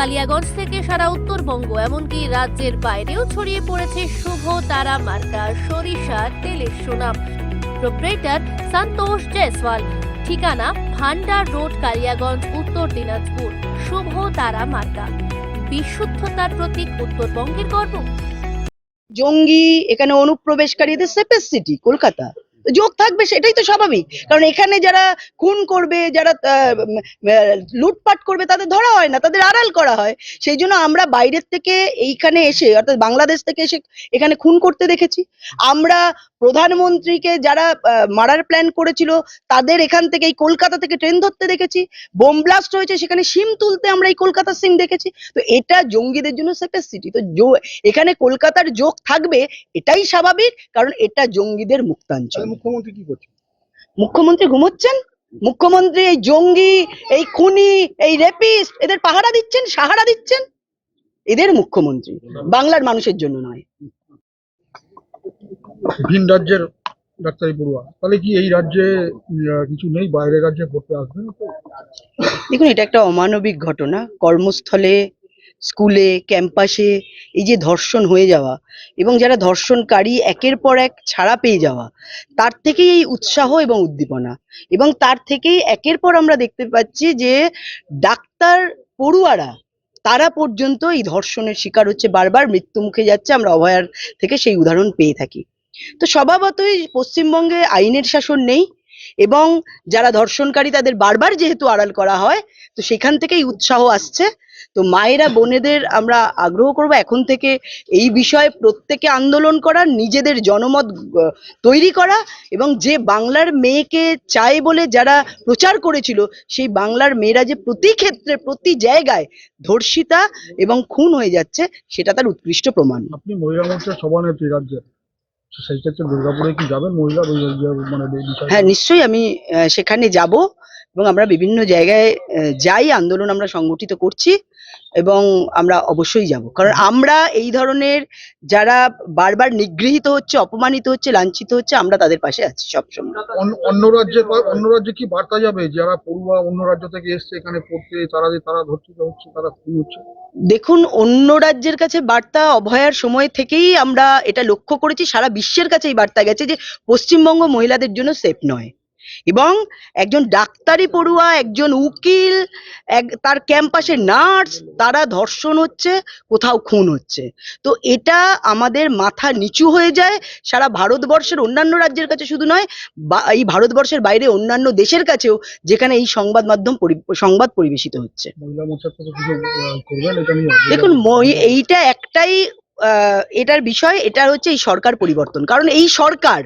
কালিয়াগঞ্জ থেকে সারা উত্তরবঙ্গ, এমনকি রাজ্যের বাইরেও ছড়িয়ে পড়েছে শুভ তারা মার্কা, সরিষা, তেলের সুনাম। প্রোপ্রেটার সন্তোষ জয়সওয়াল। ঠিকানা ভান্ডার রোড, কালিয়াগঞ্জ, উত্তর দিনাজপুর। শুভ তারা মার্কা। বিশুদ্ধতার প্রতীক উত্তরবঙ্গের গর্ব। জঙ্গি, এখানে অনুপ্রবেশকারীদের সেফেস্ট সিটি, কলকাতা। যোগ থাকবে, সেটাই তো স্বাভাবিক। কারণ এখানে যারা খুন করবে, যারা লুটপাট করবে, তাদের ধরা হয় না, তাদের আড়াল করা হয়। সেই জন্য আমরা বাইরের থেকে এইখানে এসে, অর্থাৎ বাংলাদেশ থেকে এসে এখানে খুন করতে দেখেছি। আমরা প্রধানমন্ত্রীকে যারা মারার প্ল্যান করেছিল, তাদের এখান থেকে এই কলকাতা থেকে ট্রেন ধরতে দেখেছি। বোম ব্লাস্ট হয়েছে, সেখানে সিম তুলতে আমরা এই কলকাতার সিম দেখেছি। তো এটা জঙ্গিদের জন্য সেফেস্ট সিটি তো এখানে কলকাতার যোগ থাকবে, এটাই স্বাভাবিক, কারণ এটা জঙ্গিদের মুক্তাঞ্চল। মুখ্যমন্ত্রী কি করছে মুখ্যমন্ত্রী ঘুমোচ্ছেন? মুখ্যমন্ত্রী এই জঙ্গি এই খুনি এই রেপিস্ট এদের পাহারা দিচ্ছেন সাহারা দিচ্ছেন? এদের মুখ্যমন্ত্রী বাংলার মানুষের জন্য নয়। ভিন রাজ্যের ডাক্তারি পড়ুয়া। তাহলে কি এই রাজ্যে কিছু নেই? বাইরের রাজ্যে পড়তে আসবে? না তো? দেখুন এটা একটা অমানবিক ঘটনা। কর্মস্থলে স্কুলে, ক্যাম্পাসে, এই যে ধর্ষণ হয়ে যাওয়া এবং যারা ধর্ষণকারী একের পর এক ছাড়া পেয়ে যাওয়া, তার থেকেই এই উৎসাহ এবং উদ্দীপনা এবং তার থেকেই একের পর আমরা দেখতে পাচ্ছি যে ডাক্তার পড়ুয়ারা, তারা পর্যন্ত এই ধর্ষণের শিকার হচ্ছে, বারবার মৃত্যু মুখে যাচ্ছে, আমরা অভয়ার থেকে সেই উদাহরণ পেয়ে থাকি। তো স্বভাবতই পশ্চিমবঙ্গে আইনের শাসন নেই এবং যারা ধর্ষণকারী তাদের বারবার যেহেতু আড়াল করা হয়, তো সেখান থেকেই উৎসাহ আসছে। তো মায়েরা বোনেদের আমরা আগ্রহ করব এখন থেকে এই বিষয়ে প্রত্যেকে আন্দোলন করা নিজেদের জনমত তৈরি করা এবং যে বাংলার মেয়েকে চায় বলে যারা প্রচার করেছিল সেই বাংলার মেয়েরা যে প্রতি ক্ষেত্রে প্রতি জায়গায় ধর্ষিতা এবং খুন হয়ে যাচ্ছে সেটা তার উৎকৃষ্ট প্রমাণ। আপনি মহিলা মোর্চার সভানেত্রী রাজ্যের সেই ক্ষেত্রে দুর্গাপুরে কি যাবেন মহিলা? মানে হ্যাঁ নিশ্চয়ই আমি সেখানে যাব এবং আমরা বিভিন্ন জায়গায় যাই আন্দোলন আমরা সংগঠিত করছি। এবং আমরা অবশ্যই যাব। কারণ আমরা এই ধরনের যারা বারবার নিগৃহীত হচ্ছে অপমানিত হচ্ছে লাঞ্ছিত হচ্ছে আমরা তাদের পাশে আছি সবসময়। অন্য- রাজ্যে অন্য রাজ্যে কি বার্তা যাবে? যারা পড়ুয়া অন্য রাজ্য থেকে এসছে এখানে পড়তে তারা যে তারা ধর্ষিত হচ্ছে তারা খুন হচ্ছে? দেখুন অন্য রাজ্যের কাছে বার্তা অভয়ার সময় থেকেই আমরা এটা লক্ষ্য করেছি সারা বিশ্বের কাছে এই বার্তা গেছে যে পশ্চিমবঙ্গ মহিলাদের জন্য সেফ নয়। এবং একজন ডাক্তারি পড়ুয়া একজন উকিল এক তার ক্যাম্পাসে নার্স তারা ধর্ষণ হচ্ছে কোথাও খুন হচ্ছে। তো এটা আমাদের মাথা নিচু হয়ে যায়। সারা ভারতবর্ষের অন্যান্য রাজ্যের কাছে শুধু নয় বা এই ভারতবর্ষের বাইরে অন্যান্য দেশের কাছেও যেখানে এই সংবাদ মাধ্যম পরি- সংবাদ পরিবেশিত হচ্ছে। দেখুন এইটা একটাই এটার বিষয় এটা হচ্ছে এই সরকার পরিবর্তন। কারণ এই সরকার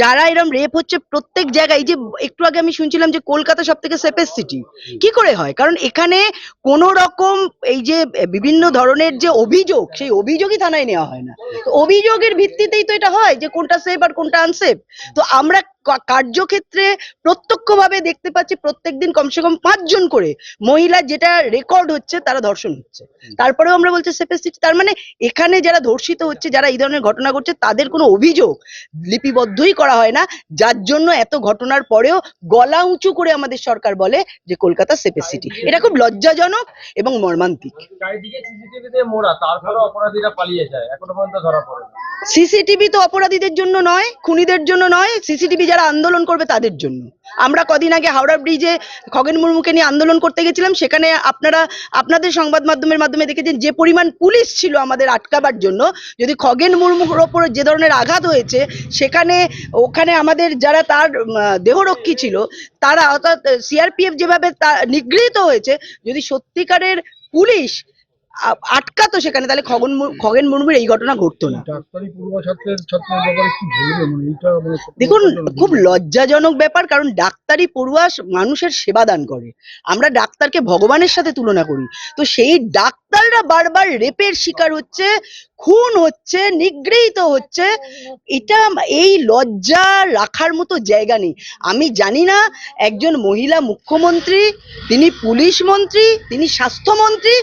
যারা এরম রেপ হচ্ছে প্রত্যেক জায়গায় যে একটু আগে আমি শুনছিলাম যে কলকাতা সব থেকে সেফেস্ট সিটি কি করে হয়? কারণ এখানে কোন রকম এই যে বিভিন্ন ধরনের যে অভিযোগ সেই অভিযোগই থানায় নেওয়া হয় না। অভিযোগের ভিত্তিতেই তো এটা হয় যে কোনটা সেফ আর কোনটা আনসেফ তো আমরা কার্যক্ষেত্রে প্রত্যক্ষভাবে দেখতে পাচ্ছি প্রত্যেকদিন কমসে কম পাঁচজন করে মহিলা যেটা রেকর্ড হচ্ছে তারা ধর্ষণ হচ্ছে। তারপরেও আমরা বলছি সেফেস্ট সিটি তার মানে এখানে যারা ধর্ষিত হচ্ছে যারা এই ধরনের ঘটনা ঘটছে তাদের কোনো অভিযোগ লিপিবদ্ধই করা হয় না। যার জন্য এত ঘটনার পরেও গলা উঁচু করে আমাদের সরকার বলে যে কলকাতা সেফেস্ট সিটি এটা খুব লজ্জাজনক এবং মর্মান্তিক। সিসিটিভি দিয়ে মোড়া তারপরে অপরাধীরা পালিয়ে যায় এখনও পর্যন্ত ধরা পড়ে না। সিসিটিভি তো অপরাধীদের জন্য নয় খুনিদের জন্য নয় সিসিটিভি যারা আন্দোলন করবে তাদের জন্য। আমরা কদিন আগে হাওড়া ব্রিজে খগেন মুর্মুকে নিয়ে আন্দোলন করতে গেছিলাম, সেখানে আপনারা, আপনাদের সংবাদ মাধ্যমের মাধ্যমে দেখেছেন যে পরিমাণ পুলিশ ছিল আমাদের আটকাবার জন্য। যদি খগেন মুর্মুর ওপর যে ধরনের আঘাত হয়েছে, সেখানে, ওখানে আমাদের যারা তার দেহরক্ষী ছিল, তারা অর্থাৎ সিআরপিএফ যেভাবে তা- নিগৃহীত হয়েছে, যদি সত্যিকারের পুলিশ আটকাতো সেখানে তাহলে খগন খগেন মুর্মুর এই ঘটনা ঘটতো না। মানে দেখুন খুব লজ্জাজনক ব্যাপার কারণ ডাক্তারি পড়ুয়া মানুষের সেবা দান করে। আমরা ডাক্তারকে ভগবানের সাথে তুলনা করি। তো সেই ডাক্তাররা বারবার রেপের শিকার হচ্ছে খুন হচ্ছে, নিগৃহীত হচ্ছে, এটা এই লজ্জা রাখার মতো জায়গা নেই। আমি জানি না একজন মহিলা মুখ্যমন্ত্রী, তিনি পুলিশ মন্ত্রী, তিনি স্বাস্থ্যমন্ত্রী,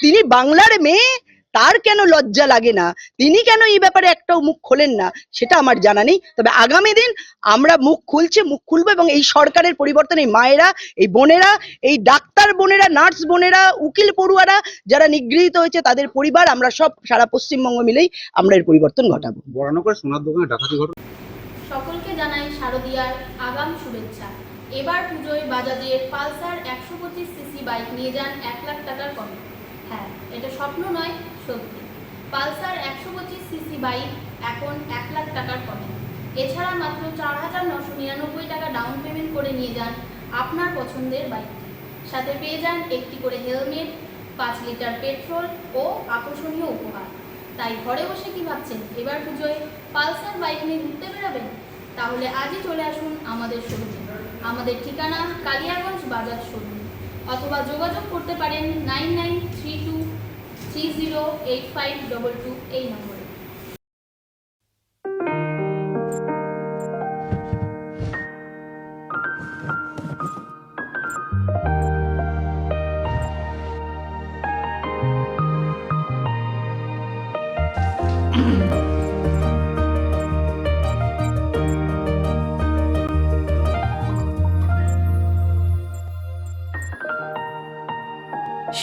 তিনি বাংলার মেয়ে তার কেন লজ্জা লাগে না? তিনি কেন এই ব্যাপারে একটাও মুখ খোলেন না? সেটা আমার জানা নেই। তবে আগামী দিন আমরা মুখ খুলছে মুখ খুলবো এবং এই সরকারের পরিবর্তন এই মায়েরা এই বোনেরা এই ডাক্তার বোনেরা নার্স বোনেরা উকিল পড়ুয়ারা যারা নিগৃহীত হয়েছে তাদের পরিবার আমরা সব সারা পশ্চিমবঙ্গ মিলেই আমরা এর পরিবর্তন ঘটাবো। বরানগর সোনার দোকানে ডাকাতি ঘটনা। সকলকে জানাই শারদিয়ার আগাম শুভেচ্ছা। এবার পুজোয় বাজাজের পালসার একশো পঁচিশ সিসি বাইক নিয়ে যান এক লাখ টাকার কমে হ্যাঁ এটা স্বপ্ন নয়, সত্যি। পালসার একশো পঁচিশ সিসি বাইক এখন এক লাখ টাকার কমে এছাড়া মাত্র চার হাজার নশো নিরানব্বই টাকা ডাউন পেমেন্ট করে নিয়ে যান আপনার পছন্দের বাইকটি। সাথে পেয়ে যান একটি করে হেলমেট, পাঁচ লিটার পেট্রোল ও আকর্ষণীয় উপহার। তাই ঘরে বসে কি ভাবছেন? এবার পুজোয় পালসার বাইক নিয়ে ঘুরতে বেরোবেন? তাহলে আজই চলে আসুন আমাদের শোরুমে আমাদের ঠিকানা কালিয়াগঞ্জ বাজার শোরুম অথবা যোগাযোগ করতে পারেন nine nine three two three zero eight five double two এই নম্বরে।